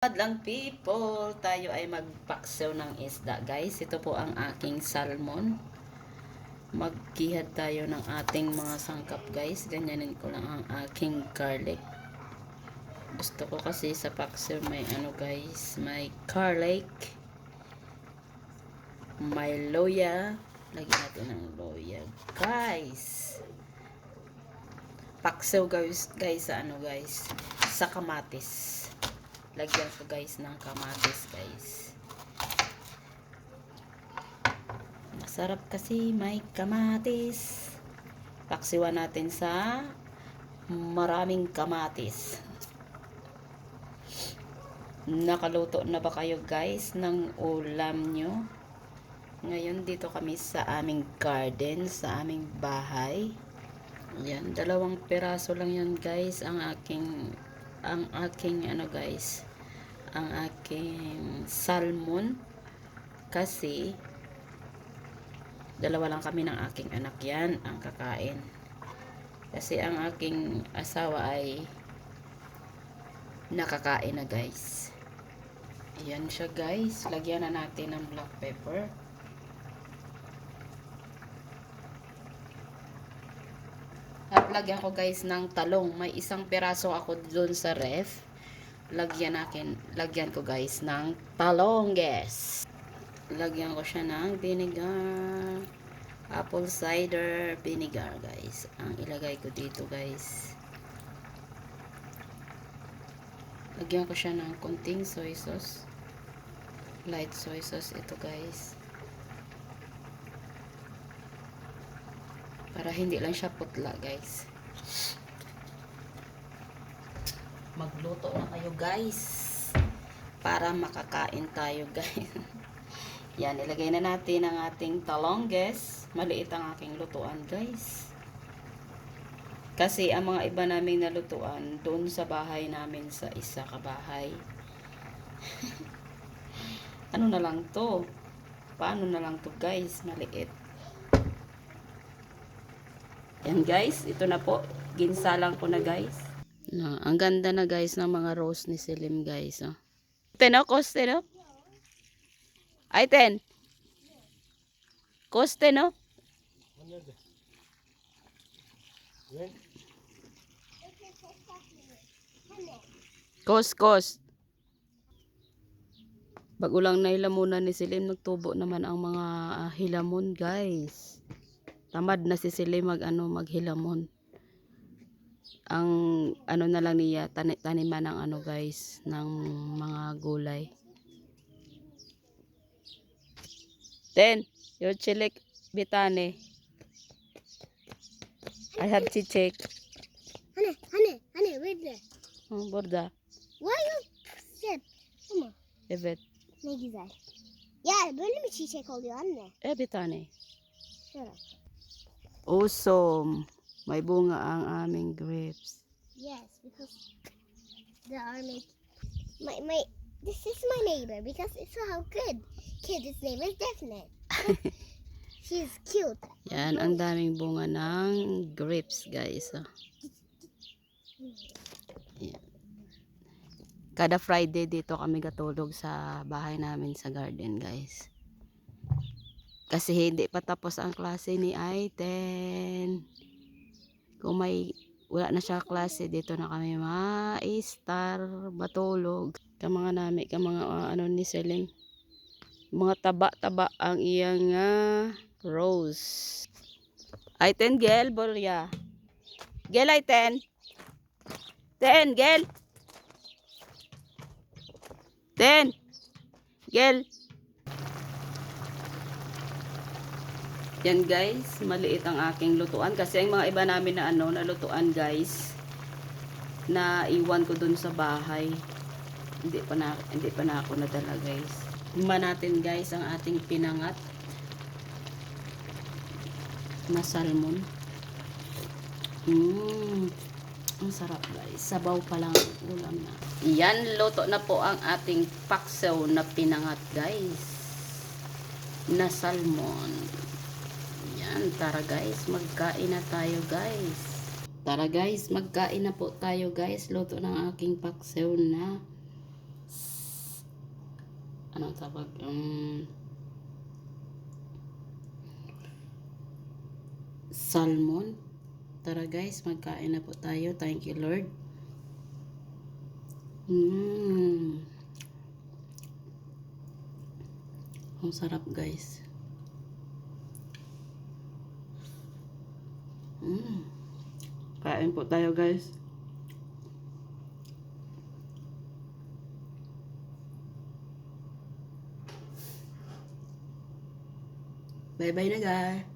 lang people, tayo ay magpaksew ng isda guys. Ito po ang aking salmon. Magkihad tayo ng ating mga sangkap guys. Ganyanin ko lang ang aking garlic. Gusto ko kasi sa paksew may ano guys, may garlic, may loya. Lagyan natin ng loya guys. Paksew guys, guys sa ano guys, sa kamatis lagyan ko guys ng kamatis guys. Masarap kasi may kamatis. Paksiwan natin sa maraming kamatis. Nakaluto na ba kayo guys ng ulam nyo? Ngayon dito kami sa aming garden sa aming bahay. Yan dalawang piraso lang yan guys ang aking ang aking ano guys ang aking salmon. Kasi dalawa lang kami ng aking anak yan ang kakain. Kasi ang aking asawa ay nakakain na guys. Ayan siya guys. Lagyan na natin ng black pepper lagyan ko guys ng talong. May isang peraso ako doon sa ref. Lagyan natin, lagyan ko guys ng talong, guys. Lagyan ko siya ng vinegar. Apple cider vinegar, guys. Ang ilagay ko dito, guys. Lagyan ko siya ng konting soy sauce. Light soy sauce ito, guys. Para hindi lang siya putla guys. Magluto na kayo guys. Para makakain tayo guys. Yan ilagay na natin ang ating talongges. Maliit ang aking lutuan guys. Kasi ang mga iba naming nalutuan doon sa bahay namin sa isa kabahay ano na lang to? Paano na lang to guys? Maliit yan guys, ito na po. Ginsalang ko na guys. No, ang ganda na guys ng mga rose ni Selim guys. Oh. Ten oh, koste no? Ay ten. Koste no? Kos, kos. Bago lang nailamunan ni Selim, nagtubo naman ang mga ah, hilamon guys tamad na si Sili mag ano maghilamon ang ano na lang niya tani, taniman ng ano guys ng mga gulay then your chilik bitane I have to check Honey, honey, honey, wait there. oh, borda Why you? Come on, evet ne güzel. Ya böyle mi çiçek oluyor anne? eh bitane Şöyle. Awesome may bunga ang aming grapes Yes, because they are make my my. This is my neighbor because it's so good. Kid, his name is Definite. She's cute. yan ang daming bunga ng grapes guys oh. Yan. Kada Friday dito kami katulog sa bahay namin sa garden, guys. Kasi hindi pa tapos ang klase ni Aiten. Kung may wala na siya klase dito na kami ma-star, matulog. Ka mga nami, ka mga ah, ano ni Celine. Mga taba-taba ang iyang ah, rose. Aiten, gel, bolya. Gel, Aiten. Ten, gel. Ten. Gel. Yan guys, maliit ang aking lutuan kasi ang mga iba namin na ano, na lutuan guys na iwan ko dun sa bahay. Hindi pa na hindi pa na ako nadala guys. Hima natin guys ang ating pinangat na salmon. Mmm. Ang sarap guys. Sabaw pa lang ang ulam na. Yan, luto na po ang ating paksaw na pinangat guys. Na salmon. Yan, tara guys. Magkain na tayo guys. Tara guys, magkain na po tayo guys. Luto ng aking paksaw na Ano tawag? Um, salmon. Tara guys, magkain na po tayo. Thank you Lord. Mmm. Ang sarap guys. Mmm. Kain po tayo guys. Bye bye na guys.